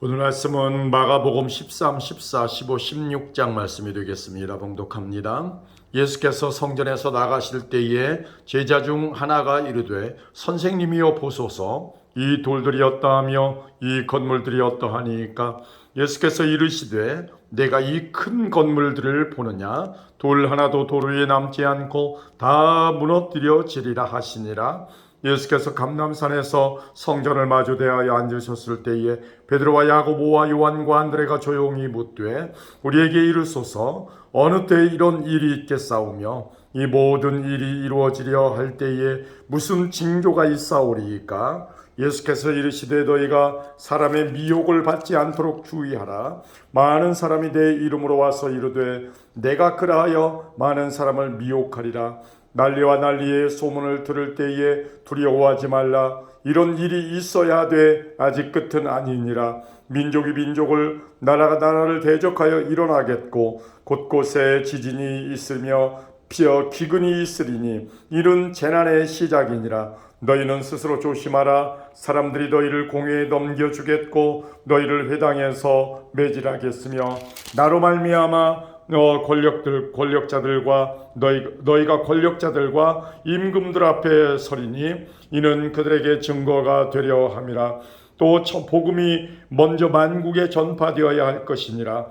오늘 말씀은 마가복음 13, 14, 15, 16장 말씀이 되겠습니다. 봉독합니다. 예수께서 성전에서 나가실 때에 제자 중 하나가 이르되 선생님이여 보소서 이 돌들이 어떠하며 이 건물들이 어떠하니까 예수께서 이르시되 내가 이 큰 건물들을 보느냐 돌 하나도 도로 위에 남지 않고 다 무너뜨려지리라 하시니라 예수께서 감남산에서 성전을 마주 대하여 앉으셨을 때에 베드로와 야고보와 요한과 안드레가 조용히 묻되 우리에게 이르소서 어느 때 이런 일이 있겠사오며 이 모든 일이 이루어지려 할 때에 무슨 징조가 있사오리이까? 예수께서 이르시되 너희가 사람의 미혹을 받지 않도록 주의하라. 많은 사람이 내 이름으로 와서 이르되 내가 그라하여 많은 사람을 미혹하리라 난리와 난리의 소문을 들을 때에 두려워하지 말라. 이런 일이 있어야 돼. 아직 끝은 아니니라. 민족이 민족을 나라가 나라를 대적하여 일어나겠고 곳곳에 지진이 있으며 피어 기근이 있으리니 이는 재난의 시작이니라. 너희는 스스로 조심하라. 사람들이 너희를 공회에 넘겨주겠고 너희를 회당에서 매질하겠으며 나로 말미암아 어, 권력들 권력자들과 너희 너희가 권력자들과 임금들 앞에 서리니 이는 그들에게 증거가 되려 함이라. 또첫 복음이 먼저 만국에 전파되어야 할 것이니라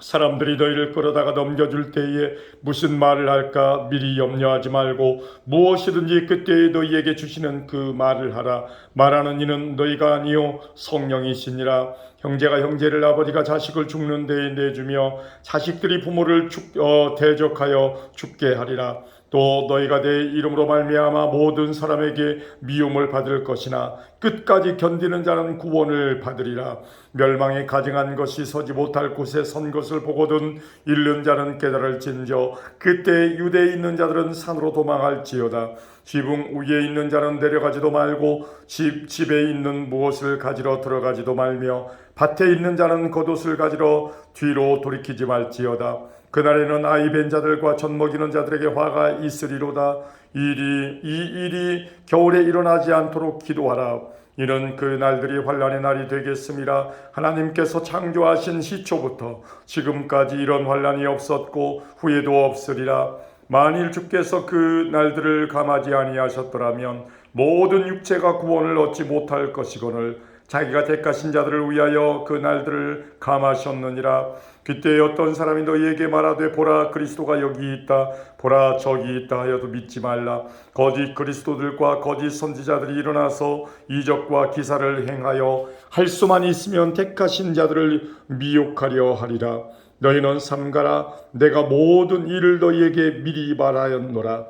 사람들이 너희를 끌어다가 넘겨줄 때에 무슨 말을 할까 미리 염려하지 말고 무엇이든지 그때에 너희에게 주시는 그 말을 하라. 말하는 이는 너희가 아니요 성령이시니라. 형제가 형제를 아버지가 자식을 죽는 데에 내주며 자식들이 부모를 죽, 어, 대적하여 죽게 하리라 또 너희가 내 이름으로 말미암아 모든 사람에게 미움을 받을 것이나 끝까지 견디는 자는 구원을 받으리라. 멸망에 가증한 것이 서지 못할 곳에 선 것을 보거든 잃는 자는 깨달을진저 그때 유대에 있는 자들은 산으로 도망할지어다. 지붕 위에 있는 자는 내려가지도 말고 집 집에 있는 무엇을 가지러 들어가지도 말며 밭에 있는 자는 겉옷을 가지러 뒤로 돌이키지 말지어다 그날에는 아이 벤 자들과 젖 먹이는 자들에게 화가 있으리로다. 일이 이 일이 겨울에 일어나지 않도록 기도하라. 이는 그 날들이 환란의 날이 되겠습니다. 하나님께서 창조하신 시초부터 지금까지 이런 환란이 없었고 후에도 없으리라. 만일 주께서 그 날들을 감하지 아니하셨더라면 모든 육체가 구원을 얻지 못할 것이거늘 자기가 택하신 자들을 위하여 그 날들을 감하셨느니라. 그때 어떤 사람이 너희에게 말하되 보라 그리스도가 여기 있다. 보라 저기 있다 하여도 믿지 말라. 거짓 그리스도들과 거짓 선지자들이 일어나서 이적과 기사를 행하여 할 수만 있으면 택하신 자들을 미혹하려 하리라. 너희는 삼가라. 내가 모든 일을 너희에게 미리 말하였노라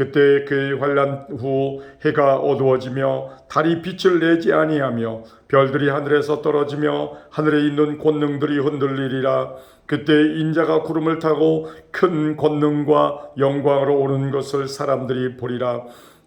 그때 그 환란 후 해가 어두워지며 달이 빛을 내지 아니하며 별들이 하늘에서 떨어지며 하늘에 있는 권능들이 흔들리리라. 그때 인자가 구름을 타고 큰 권능과 영광으로 오는 것을 사람들이 보리라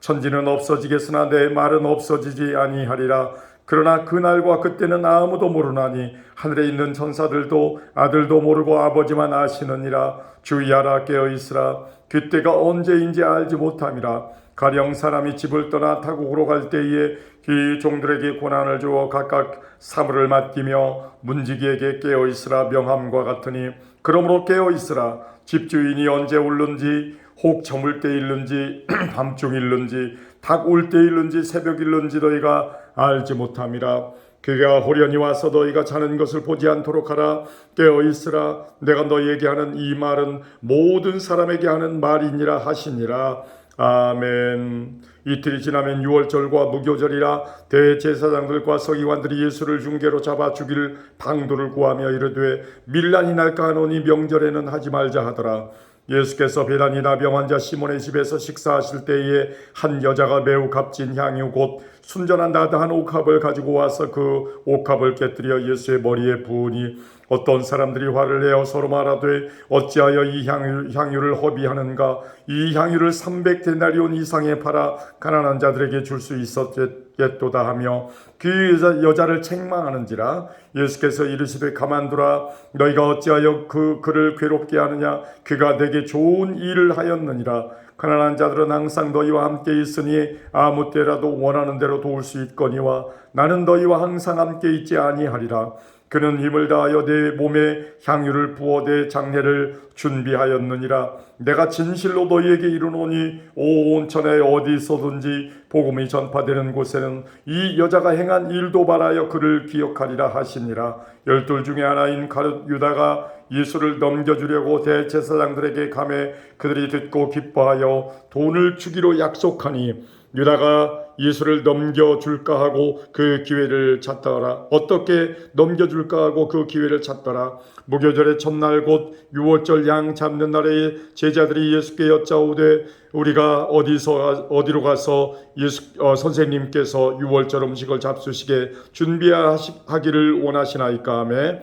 천지는 없어지겠으나 내 말은 없어지지 아니하리라. 그러나 그날과 그때는 아무도 모르나니 하늘에 있는 천사들도 아들도 모르고 아버지만 아시느니라. 주의하라 깨어 있으라. 그때가 언제인지 알지 못함이라. 가령 사람이 집을 떠나 타국으로 갈 때에 그 종들에게 고난을 주어 각각 사물을 맡기며 문지기에게 깨어 있으라 명함과 같으니 그러므로 깨어 있으라. 집주인이 언제 울는지 혹 저물 때 일는지 밤중 일는지 닭울때 일는지 새벽 일는지 너희가 알지 못함이라 그가 호련히 와서 너희가 자는 것을 보지 않도록 하라 깨어 있으라 내가 너희에게 하는 이 말은 모든 사람에게 하는 말이니라 하시니라 아멘. 이틀이 지나면 유월절과 무교절이라 대제사장들과 서기관들이 예수를 중계로 잡아 죽일 방도를 구하며 이르되 밀란이 날까 하노니 명절에는 하지 말자 하더라. 예수께서 베단이나 병환자 시몬의 집에서 식사하실 때에 한 여자가 매우 값진 향유 곧 순전한 나다한 옥합을 가지고 와서 그 옥합을 깨뜨려 예수의 머리에 부으니 어떤 사람들이 화를 내어 서로 말하되 어찌하여 이 향유, 향유를 허비하는가? 이 향유를 300데나리온 이상에 팔아 가난한 자들에게 줄 수 있었겠 도다 하며 그 여자, 여자 를 책망하는지라 예수께서 이르시되 가만두라 너희가 어찌하여 그 그를 괴롭게 하느냐? 그가 내게 좋은 일을 하였느니라. 가난한 자들은 항상 너희와 함께 있으니 아무 때라도 원하는 대로 도울 수 있거니와 나는 너희와 항상 함께 있지 아니하리라. 그는 힘을 다하여 내 몸에 향유를 부어 내 장례를 준비하였느니라. 내가 진실로 너희에게 이르노니 온 천에 어디서든지 복음이 전파되는 곳에는 이 여자가 행한 일도 바라여 그를 기억하리라 하시니라. 열둘 중에 하나인 가룟 유다가 예수를 넘겨주려고 대제사장들에게 감해 그들이 듣고 기뻐하여 돈을 주기로 약속하니 유다가 예수를 넘겨줄까 하고 그 기회를 찾더라. 어떻게 넘겨줄까 하고 그 기회를 찾더라. 무교절의 첫날 곧 유월절 양 잡는 날에 제자들이 예수께 여짜오되 우리가 어디서 어디로 가서 예수 어, 선생님께서 유월절 음식을 잡수시게 준비하기를 원하시나이까 하매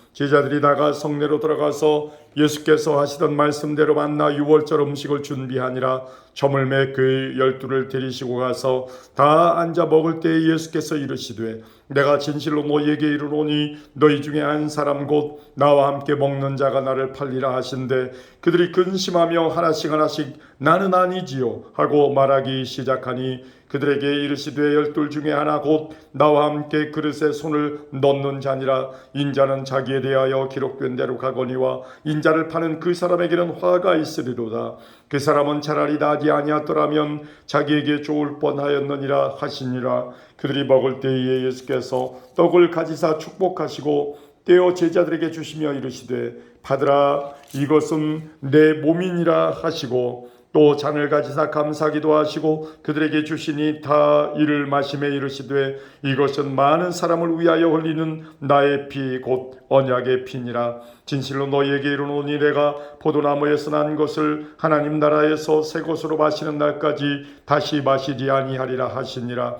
제자들이 나가 성내로 들어가서 예수께서 하시던 말씀대로 만나 유월절 음식을 준비하니라. 저물매 그 열두를 데리시고 가서 다 앉아 먹을 때에 예수께서 이르시되 내가 진실로 너희에게 이르노니 너희 중에 한 사람 곧 나와 함께 먹는 자가 나를 팔리라 하신데 그들이 근심하며 하나씩 하나씩 나는 아니지요 하고 말하기 시작하니 그들에게 이르시되 열둘 중에 하나 곧 나와 함께 그릇에 손을 넣는 자니라 인자는 자기에 대하여 기록된 대로 가거니와 인자를 파는 그 사람에게는 화가 있으리로다. 그 사람은 차라리 나지 아니었더라면 자기에게 좋을 뻔하였느니라 하시니라. 그들이 먹을 때에 예수께서 떡을 가지사 축복하시고 떼어 제자들에게 주시며 이르시되 받으라 이것은 내 몸이니라 하시고 또 잔을 가지사 감사기도 하시고 그들에게 주시니 다 이를 마심에 이르시되 이것은 많은 사람을 위하여 흘리는 나의 피 곧 언약의 피니라. 진실로 너희에게 이르노니 내가 포도나무에서 난 것을 하나님 나라에서 새 것으로 마시는 날까지 다시 마시지 아니하리라 하시니라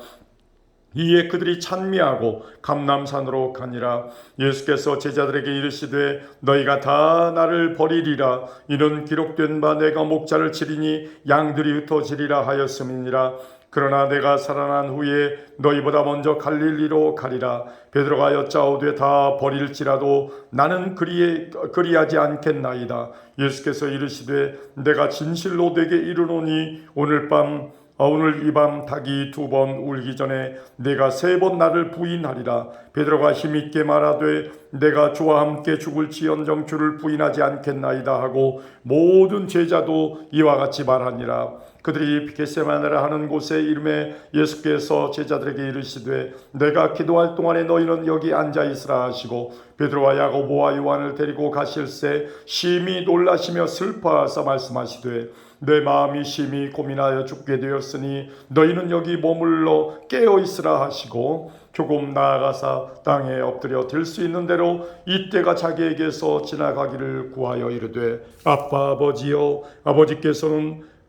이에 그들이 찬미하고 감남산으로 가니라. 예수께서 제자들에게 이르시되 너희가 다 나를 버리리라. 이는 기록된 바 내가 목자를 치리니 양들이 흩어지리라 하였음이니라. 그러나 내가 살아난 후에 너희보다 먼저 갈릴리로 가리라. 베드로가 여짜오되 다 버릴지라도 나는 그리 그리하지 않겠나이다. 예수께서 이르시되 내가 진실로 내게 이르노니 오늘 밤 어, 오늘 이 밤 닭이 두 번 울기 전에 내가 세 번 나를 부인하리라. 베드로가 힘있게 말하되 내가 주와 함께 죽을지언정 주를 부인하지 않겠나이다 하고 모든 제자도 이와 같이 말하니라. 그들이 겟세마네라 하는 곳에 이름에 예수께서 제자들에게 이르시되 내가 기도할 동안에 너희는 여기 앉아 있으라 하시고 베드로와 야고보와 요한을 데리고 가실새 심히 놀라시며 슬퍼하사 말씀하시되 내 마음이 심히 고민하여 죽게 되었으니 너희는 여기 머물러 깨어 있으라 하시고 조금 나아가사 땅에 엎드려 들 수 있는 대로 이때가 자기에게서 지나가기를 구하여 이르되 아빠 아버지여 아버지께서는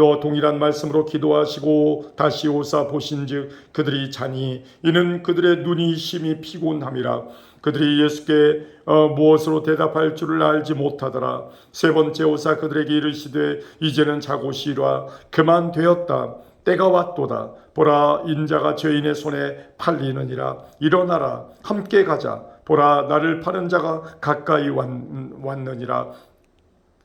어, 동일한 말씀으로 기도하시고 다시 오사 보신즉 그들이 자니 이는 그들의 눈이 심히 피곤함이라. 그들이 예수께 어, 무엇으로 대답할 줄을 알지 못하더라. 세 번째 오사 그들에게 이르시되 이제는 자고 쉬라. 그만 되었다. 때가 왔도다. 보라 인자가 죄인의 손에 팔리느니라. 일어나라. 함께 가자. 보라 나를 파는 자가 가까이 왔, 왔느니라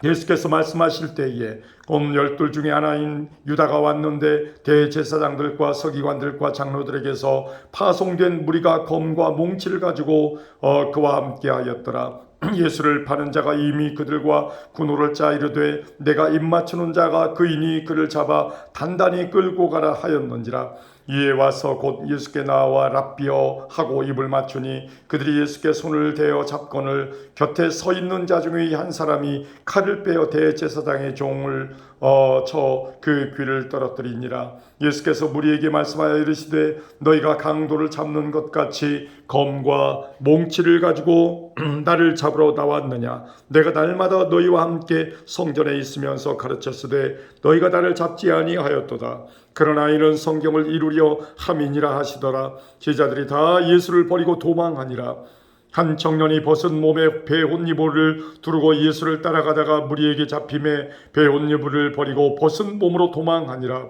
예수께서 말씀하실 때에 곧 열둘 중에 하나인 유다가 왔는데 대제사장들과 서기관들과 장로들에게서 파송된 무리가 검과 몽치를 가지고 어, 그와 함께하였더라. 예수를 파는 자가 이미 그들과 군호를 짜 이르되 내가 입맞추는 자가 그이니 그를 잡아 단단히 끌고 가라 하였는지라 이에 와서 곧 예수께 나와 랍비어 하고 입을 맞추니 그들이 예수께 손을 대어 잡건을 곁에 서 있는 자 중에 한 사람이 칼을 빼어 대제사장의 종을 어, 쳐그 귀를 떨어뜨리니라. 예수께서 무리에게 말씀하여 이르시되 너희가 강도를 잡는 것 같이 검과 몽치를 가지고 나를 잡으러 나왔느냐? 내가 날마다 너희와 함께 성전에 있으면서 가르쳤으되 너희가 나를 잡지 아니하였도다. 그러나 이는 성경을 이루려 함이니라 하시더라. 제자들이 다 예수를 버리고 도망하니라 한 청년이 벗은 몸에 배옷이불을 두르고 예수를 따라가다가 무리에게 잡힘에 배옷이불을 버리고 벗은 몸으로 도망하니라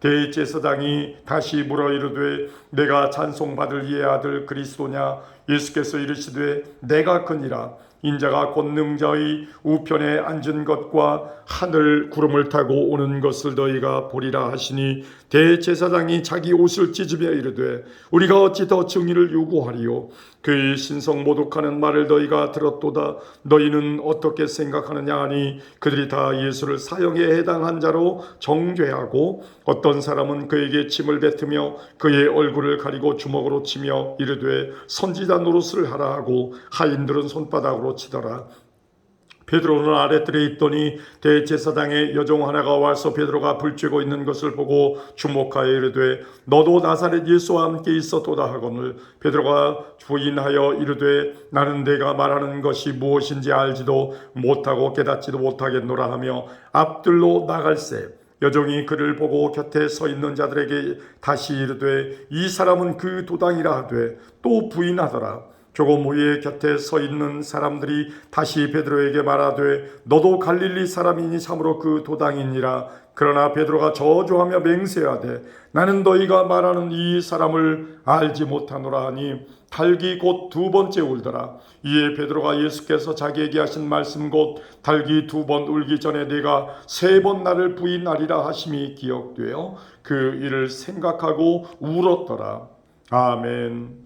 대제사장이 다시 물어 이르되 내가 찬송받을 이의 아들 그리스도냐? 예수께서 이르시되 내가 그니라. 인자가 권능자의 우편에 앉은 것과 하늘 구름을 타고 오는 것을 너희가 보리라 하시니 대제사장이 자기 옷을 찢으며 이르되 우리가 어찌 더 증인을 요구하리요 그의 신성 모독하는 말을 너희가 들었도다. 너희는 어떻게 생각하느냐 하니 그들이 다 예수를 사형에 해당한 자로 정죄하고 어떤 사람은 그에게 침을 뱉으며 그의 얼굴을 가리고 주먹으로 치며 이르되 선지자 노릇을 하라 하고 하인들은 손바닥으로 치더라 베드로는 아랫뜰에 있더니 대제사장의 여종 하나가 와서 베드로가 불쬐고 있는 것을 보고 주목하여 이르되 너도 나사렛 예수와 함께 있었도다 하거늘 베드로가 부인하여 이르되 나는 내가 말하는 것이 무엇인지 알지도 못하고 깨닫지도 못하겠노라 하며 앞들로 나갈새 여종이 그를 보고 곁에 서 있는 자들에게 다시 이르되 이 사람은 그 도당이라 하되 또 부인하더라 조금 후에 곁에 서 있는 사람들이 다시 베드로에게 말하되 너도 갈릴리 사람이니 참으로 그 도당이니라. 그러나 베드로가 저주하며 맹세하되 나는 너희가 말하는 이 사람을 알지 못하노라 하니 달기 곧 두 번째 울더라. 이에 베드로가 예수께서 자기에게 하신 말씀 곧 달기 두 번 울기 전에 내가 세 번 나를 부인하리라 하심이 기억되어 그 일을 생각하고 울었더라. 아멘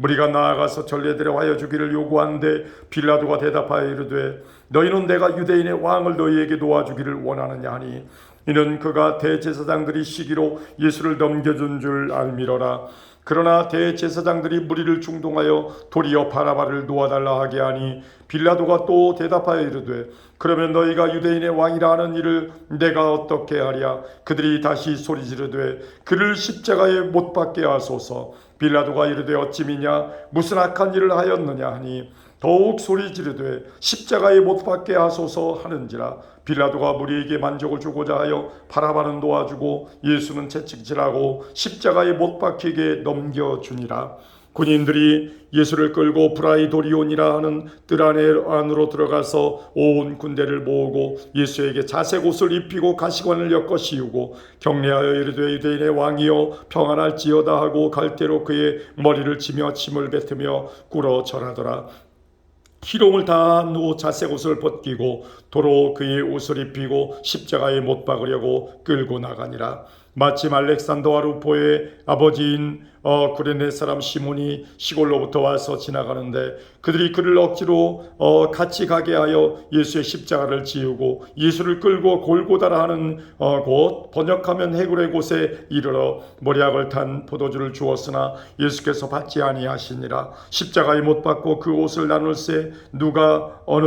무리가 나아가서 전례대로 하여 주기를 요구하는데 빌라도가 대답하여 이르되 너희는 내가 유대인의 왕을 너희에게 놓아주기를 원하느냐 하니 이는 그가 대제사장들이 시기로 예수를 넘겨준 줄 알미러라. 그러나 대제사장들이 무리를 중동하여 도리어 바라바를 놓아달라 하게 하니 빌라도가 또 대답하여 이르되 그러면 너희가 유대인의 왕이라 하는 일을 내가 어떻게 하랴? 그들이 다시 소리 지르되 그를 십자가에 못 박게 하소서 빌라도가 이르되 어찌미냐? 무슨 악한 일을 하였느냐 하니 더욱 소리 지르되 십자가에 못 박게 하소서 하는지라. 빌라도가 무리에게 만족을 주고자 하여 바라바는 놓아주고 예수는 채찍질하고 십자가에 못 박히게 넘겨주니라 군인들이 예수를 끌고 브라이도리온이라 하는 뜰 안에 안으로 들어가서 온 군대를 모으고 예수에게 자색 옷을 입히고 가시관을 엮어 씌우고 경례하여 이르되 유대인의 왕이여 평안할지어다 하고 갈대로 그의 머리를 치며 침을 뱉으며 꿇어 절하더라 희롱을 다한 후 자색 옷을 벗기고 도로 그의 옷을 입히고 십자가에 못 박으려고 끌고 나가니라. 마침 알렉산더와 루포의 아버지인 어, 구레네 사람 시몬이 시골로부터 와서 지나가는데 그들이 그를 억지로 어, 같이 가게 하여 예수의 십자가를 지우고 예수를 끌고 골고다라 하는 어, 곳 번역하면 해굴의 곳에 이르러 머리약을 탄 포도주를 주었으나 예수께서 받지 아니하시니라. 십자가에 못 박고 그 옷을 나눌세 누가 어느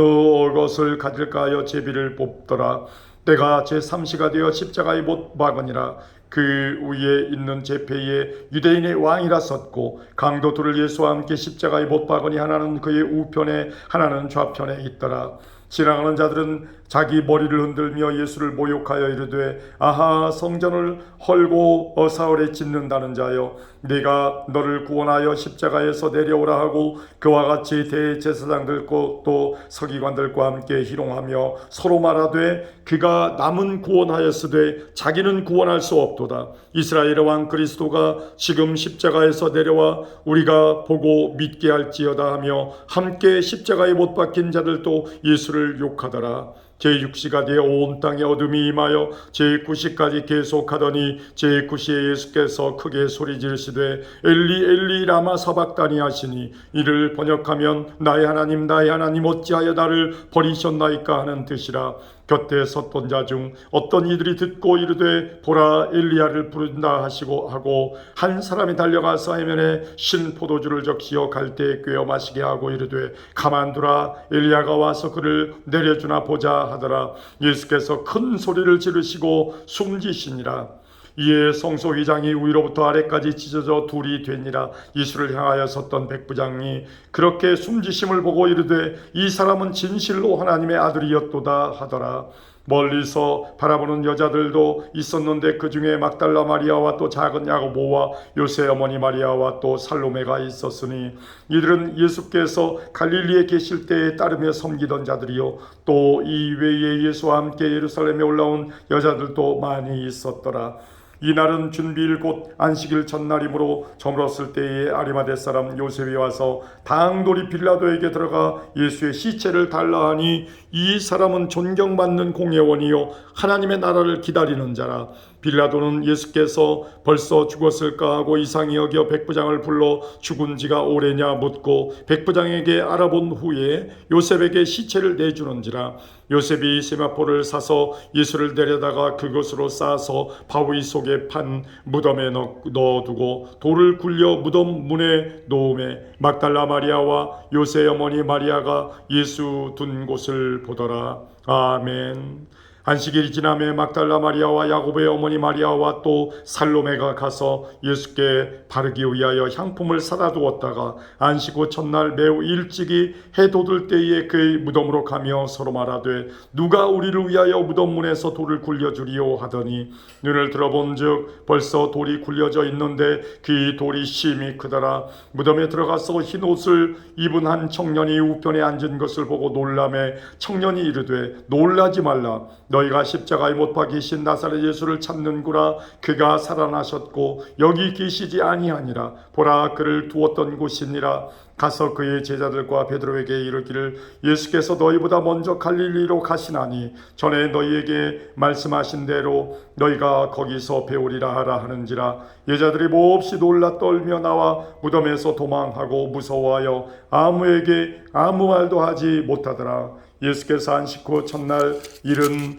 것을 가질까 하여 제비를 뽑더라 때가 제3시가 되어 십자가에 못 박으니라. 그 위에 있는 제패에 유대인의 왕이라 썼고 강도 둘을 예수와 함께 십자가에 못 박으니 하나는 그의 우편에 하나는 좌편에 있더라. 지나가는 자들은 자기 머리를 흔들며 예수를 모욕하여 이르되 아하 성전을 헐고 어 사흘에 짓는다는 자여 네가 너를 구원하여 십자가에서 내려오라 하고 그와 같이 대제사장들과 또 서기관들과 함께 희롱하며 서로 말하되 그가 남은 구원하였으되 자기는 구원할 수 없도다. 이스라엘의 왕 그리스도가 지금 십자가에서 내려와 우리가 보고 믿게 할지어다 하며 함께 십자가에 못 박힌 자들도 예수를 욕하더라 제6시가 되어 온 땅에 어둠이 임하여 제9시까지 계속하더니 제9시에 예수께서 크게 소리 지르시되 엘리 엘리 라마 사박다니 하시니 이를 번역하면 나의 하나님 나의 하나님 어찌하여 나를 버리셨나이까 하는 뜻이라 곁에 섰던 자 중 어떤 이들이 듣고 이르되 보라 엘리야를 부른다 하시고 하고 한 사람이 달려가서 해면에 신 포도주를 적시어 갈대에 꿰어 마시게 하고 이르되 가만두라 엘리야가 와서 그를 내려주나 보자 하더라. 예수께서 큰 소리를 지르시고 숨지시니라 이에 성소휘장이 위로부터 아래까지 찢어져 둘이 되니라. 예수를 향하여 섰던 백부장이 그렇게 숨지심을 보고 이르되 이 사람은 진실로 하나님의 아들이었도다 하더라. 멀리서 바라보는 여자들도 있었는데 그 중에 막달라 마리아와 또 작은 야고보와 요새 어머니 마리아와 또 살로메가 있었으니 이들은 예수께서 갈릴리에 계실 때에 따르며 섬기던 자들이요. 또 이 외에 예수와 함께 예루살렘에 올라온 여자들도 많이 있었더라 이날은 준비일 곧 안식일 전날이므로 저물었을 때에 아리마대 사람 요셉이 와서 당돌이 빌라도에게 들어가 예수의 시체를 달라 하니 이 사람은 존경받는 공예원이요 하나님의 나라를 기다리는 자라. 빌라도는 예수께서 벌써 죽었을까 하고 이상히 여겨 백부장을 불러 죽은 지가 오래냐 묻고 백부장에게 알아본 후에 요셉에게 시체를 내주는지라 요셉이 세마포를 사서 예수를 내려다가 그것으로 싸서 바위 속에 판 무덤에 넣- 넣어두고 돌을 굴려 무덤 문에 놓음에 막달라 마리아와 요새 어머니 마리아가 예수 둔 곳을 보더라. 아멘 안식일이 지남에 막달라 마리아와 야고보의 어머니 마리아와 또 살로메가 가서 예수께 바르기 위하여 향품을 사다 두었다가 안식 후 첫날 매우 일찍이 해 돋을 때에 그의 무덤으로 가며 서로 말하되 누가 우리를 위하여 무덤 문에서 돌을 굴려주리오? 하더니 눈을 들어본즉 벌써 돌이 굴려져 있는데 그 돌이 심히 크더라. 무덤에 들어가서 흰 옷을 입은 한 청년이 우편에 앉은 것을 보고 놀라매 청년이 이르되 놀라지 말라 너희가 십자가에 못 박이신 나사렛 예수를 찾는구나. 그가 살아나셨고 여기 계시지 아니하니라. 보라 그를 두었던 곳이니라. 가서 그의 제자들과 베드로에게 이르기를 예수께서 너희보다 먼저 갈릴리로 가시나니 전에 너희에게 말씀하신 대로 너희가 거기서 배우리라 하라 하는지라. 여자들이 몹시 놀라 떨며 나와 무덤에서 도망하고 무서워하여 아무에게 아무 말도 하지 못하더라 예수께서 안식 후 첫날 이른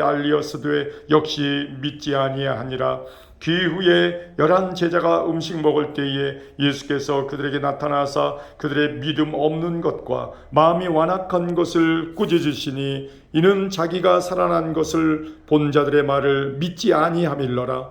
알리었으되 역시 믿지 아니하니라. 그 후에 열한 제자가 음식 먹을 때에 예수께서 그들에게 나타나사 그들의 믿음 없는 것과 마음이 완악한 것을 꾸짖으시니 이는 자기가 살아난 것을 본 자들의 말을 믿지 아니함일러라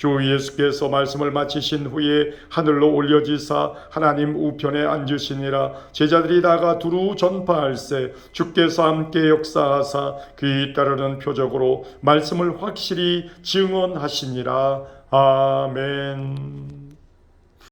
주 예수께서 말씀을 마치신 후에 하늘로 올려지사 하나님 우편에 앉으시니라 제자들이 다가 두루 전파할세 주께서 함께 역사하사 그에 따르는 표적으로 말씀을 확실히 증언하시니라 아멘.